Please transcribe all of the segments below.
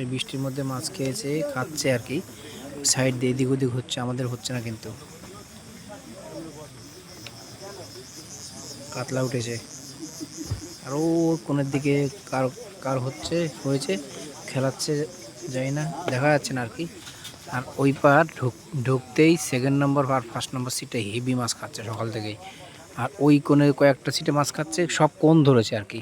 এই বৃষ্টির মধ্যে মাছ খেয়েছে, খাচ্ছে আর কি। সাইড দিয়ে এদিক ওদিক হচ্ছে, আমাদের হচ্ছে না কিন্তু। কাতলা উঠেছে। আর ও কোণের দিকে কার কার হচ্ছে, হয়েছে, খেলাচ্ছে, যাই না, দেখা যাচ্ছে না আর কি। আর ওই পার ঢুক, ঢুকতেই সেকেন্ড নম্বর আর ফার্স্ট নম্বর সিটে হেভি মাছ খাচ্ছে সকাল থেকেই। আর ওই কোণে কয়েকটা সিটে মাছ খাচ্ছে, সব কোন ধরেছে আর কি।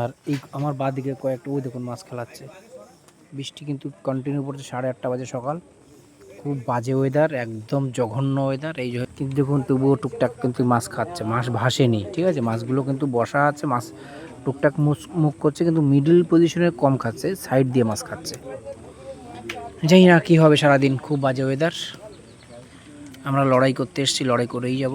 আর এই আমার বাদিকে কয়েকটা, ওই দেখুন মাছ খেলাচ্ছে। বৃষ্টি কিন্তু কন্টিনিউ পড়ছে সাড়ে আটটা বাজে সকাল। খুব বাজে ওয়েদার একদম জঘন্য ওয়েদার এই কিন্তু দেখুন, তবুও টুকটাক কিন্তু মাছ খাচ্ছে, মাছ ভাসেনি, ঠিক আছে? মাছগুলো কিন্তু বসা আছে, মাছ টুকটাক মুখ মুখ করছে, কিন্তু মিডল পজিশনে কম খাচ্ছে সাইড দিয়ে মাছ খাচ্ছে। জানি না কী হবে সারাদিন, খুব বাজে ওয়েদার আমরা লড়াই করতে এসেছি, লড়াই করেই যাব।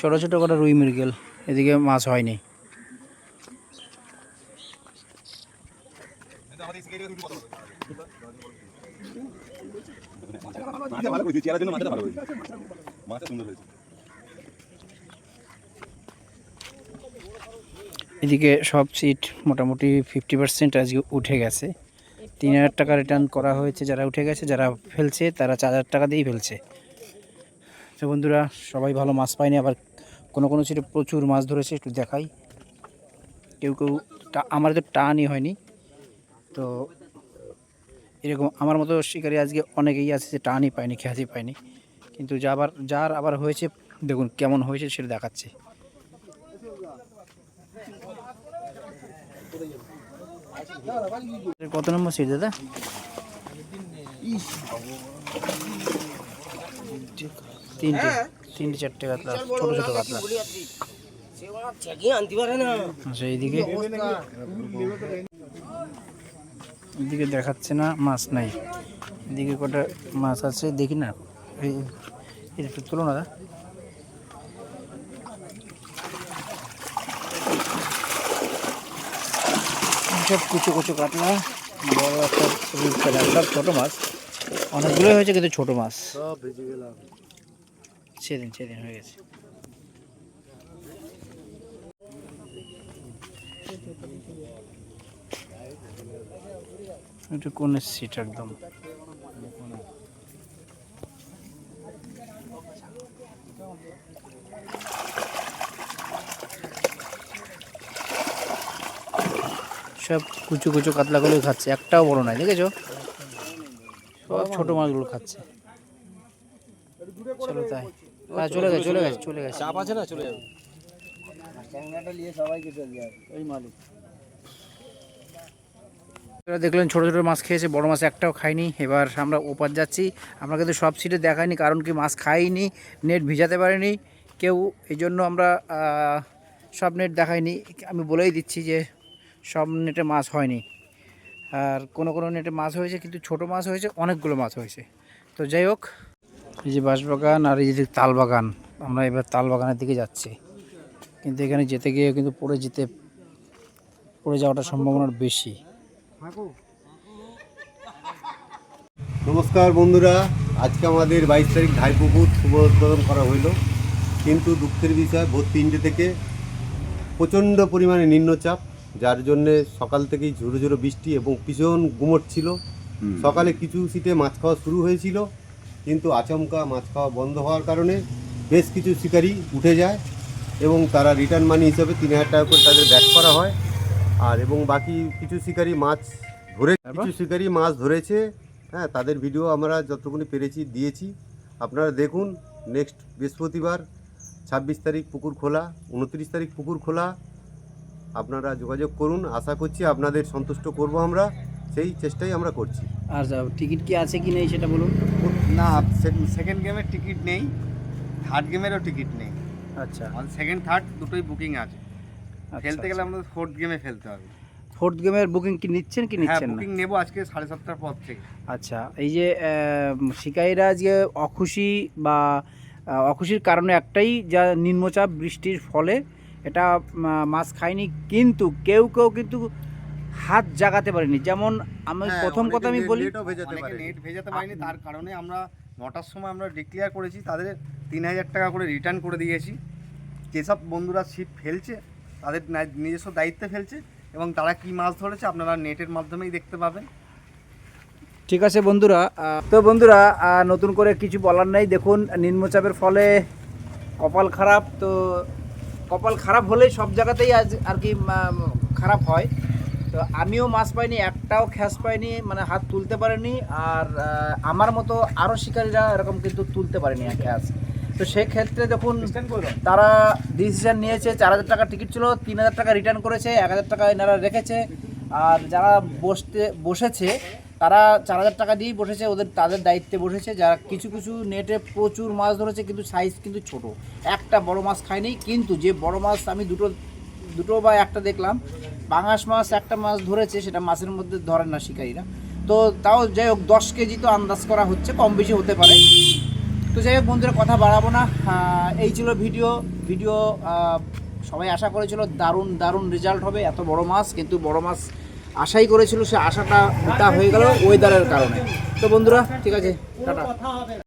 ছোট ছোট কটা রুই মৃগেল, এদিকে মাছ হয়নি। এদিকে সব সিট মোটামুটি ফিফটি পার্সেন্ট আজকে উঠে গেছে। তিন হাজার টাকা রিটার্ন করা হয়েছে যারা উঠে গেছে, যারা ফেলছে, তারা চার হাজার টাকা দিয়েই ফেলছে। তো বন্ধুরা, সবাই ভালো মাছ পায়নি, আবার কোনো কোনো সিটে প্রচুর মাছ ধরেছে, একটু দেখাই। কেউ কেউ আমার তো টানই হয়নি। তো এরকম আমার মতো শিকারি আজকে অনেকেই আছে যে টানই পায়নি খেয়াতি পায়নি। কিন্তু যা আবার যার আবার হয়েছে, দেখুন কেমন হয়েছে সেটা দেখাচ্ছে। কত নম্বর সিট দাদা? তিনটে তিনটে চারটে কাতলা ছোট ছোট কাতলা। আচ্ছা এইদিকে। এদিকে দেখাচ্ছে না মাছ নাই। এদিকে কটা মাছ আছে দেখি না। একটু তুলো না দাদা। সব কুচো কুচো কাতলা বড় একটা সব ছোটো মাছ। অনেকগুলোই হয়েছে কিন্তু ছোটো মাছ। সব ভেজে গেলাম। সেদিন সেদিন হয়ে গেছে। এটা কোন সিট একদম। সব কুচু কুচু কাতলাগুলোই খাচ্ছে, একটাও বড় নাই দেখেছ? সব ছোট মাছগুলো খাচ্ছে। চলো তাই। হ্যাঁ চলে গেছে চলে গেছে চলে গেছে। চাপ আছে না চলে যাবে? দেখলেন ছোটো ছোটো মাছ খেয়েছে বড় মাছ একটাও খাইনি। এবার আমরা ওপার যাচ্ছি। আমরা কিন্তু সব সিটে দেখাইনি কারণ কি মাছ খাইনি নেট ভিজাতে পারিনি। কেউ এই জন্য আমরা সব নেট দেখাইনি। আমি বলেই দিচ্ছি যে সব নেটে মাছ হয়নি। আর কোনো কোনো নেটে মাছ হয়েছে কিন্তু ছোট মাছ হয়েছে অনেকগুলো মাছ হয়েছে। তো যাই হোক এই যে বাঁশবাগান আর এই যে তাল বাগান আমরা এবার তাল বাগানের দিকে যাচ্ছি। কিন্তু এখানে যেতে গিয়ে কিন্তু পড়ে যেতে পড়ে যাওয়াটা সম্ভাবনা বেশি। নমস্কার বন্ধুরা আজকে আমাদের বাইশ তারিখ ঢাইপুকুর শুভ উদ্বোধন করা হইল। কিন্তু দুঃখের বিষয় ভোর তিনটে থেকে প্রচণ্ড পরিমাণে নিম্নচাপ যার জন্যে সকাল থেকেই ঝুড়ো ঝুড়ো বৃষ্টি এবং ভীষণ গুমট ছিল। সকালে কিছু সিটে মাছ খাওয়া শুরু হয়েছিল। কিন্তু আচমকা মাছ খাওয়া বন্ধ হওয়ার কারণে বেশ কিছু শিকারি উঠে যায় এবং তারা রিটার্ন মানি হিসাবে তিন হাজার টাকা করে তাদের ব্যাক করা হয়। আর এবং বাকি কিছু শিকারি মাছ ধরে কিছু শিকারি মাছ ধরেছে। হ্যাঁ তাদের ভিডিও আমরা যতটুকুনি পেরেছি দিয়েছি। আপনারা দেখুন নেক্সট বৃহস্পতিবার ছাব্বিশ তারিখ পুকুর খোলা উনত্রিশ তারিখ পুকুর খোলা। আপনারা যোগাযোগ করুন আশা করছি আপনাদের সন্তুষ্ট করব আমরা। সেই চেষ্টাই আমরা করছি। আর টিকিট কি আছে কি নেই সেটা বলুন। না সেকেন্ড গেমের টিকিট নেই থার্ড গেমেরও টিকিট নেই। আচ্ছা। আমাদের সেকেন্ড থার্ড দুটোই বুকিং আছে। আচ্ছা, খেলতে গেলে আমাদের ফোর্থ গেমে ফেলতে হবে। ফোর্থ গেমের বুকিং কি নিচ্ছেন কি হ্যাঁ নিচ্ছেন না? বুকিং নেব আজকে সাড়ে সাতটার পর থেকে। আচ্ছা এই যে শিকারীরা যে অখুশি বা অখুশির কারণে একটাই যা নিম্নচাপ বৃষ্টির ফলে এটা মাছ খায়নি কিন্তু কেউ কেউ কিন্তু হাত জাগাতে পারেনি। যেমন আমি হ্যাঁ, প্রথম কথা আমি বলি নেট ভেজাতে পারিনি। তার কারণে আমরা নটার সময় আমরা ডিক্লেয়ার করেছি তাদের তিন হাজার টাকা করে রিটার্ন করে দিয়েছি। যেসব বন্ধুরা ছিপ ফেলছে তাদের নিজস্ব দায়িত্বে ফেলছে এবং তারা কি মাছ ধরেছে আপনারা নেটের মাধ্যমেই দেখতে পাবেন। ঠিক আছে বন্ধুরা তো বন্ধুরা নতুন করে কিছু বলার নেই। দেখুন নিম্নচাপের ফলে কপাল খারাপ তো কপাল খারাপ হলেই সব জায়গাতেই আজ আর কি খারাপ হয়। তো আমিও মাছ পাইনি একটাও খ্যাস পাইনি মানে হাত তুলতে পারিনি আর আমার মতো আরও শিকারীরা এরকম কিন্তু তুলতে পারেনি এক খ্যাস তো সেক্ষেত্রে দেখুন তারা ডিসিশন নিয়েছে চার হাজার টাকা টিকিট ছিল তিন হাজার টাকা রিটার্ন করেছে এক হাজার টাকা এনারা রেখেছে। আর যারা বসতে বসেছে তারা চার হাজার টাকা দিয়েই বসেছে ওদের তাদের দায়িত্বে বসেছে। যারা কিছু কিছু নেটে প্রচুর মাছ ধরেছে কিন্তু সাইজ কিন্তু ছোট। একটা বড় মাছ খায়নি কিন্তু যে বড় মাছ আমি দুটো দুটো বা একটা দেখলাম পাঙাশ মাছ একটা মাছ ধরেছে, সেটা মাছের মধ্যে ধরে না শিকারীরা। তো তাও যাই হোক, দশ কেজি তো আন্দাজ করা হচ্ছে, কম বেশি হতে পারে। তো যাই হোক, বন্ধুরা, কথা বাড়াবো না। এই ছিল ভিডিও। ভিডিও সবাই আশা করেছিল দারুণ দারুণ রেজাল্ট হবে, এত বড় মাছ, কিন্তু বড় মাছ আশাই করেছিল, সে আশাটা হয়ে গেল ওয়েদারের কারণে। তো বন্ধুরা, ঠিক আছে, টাটা।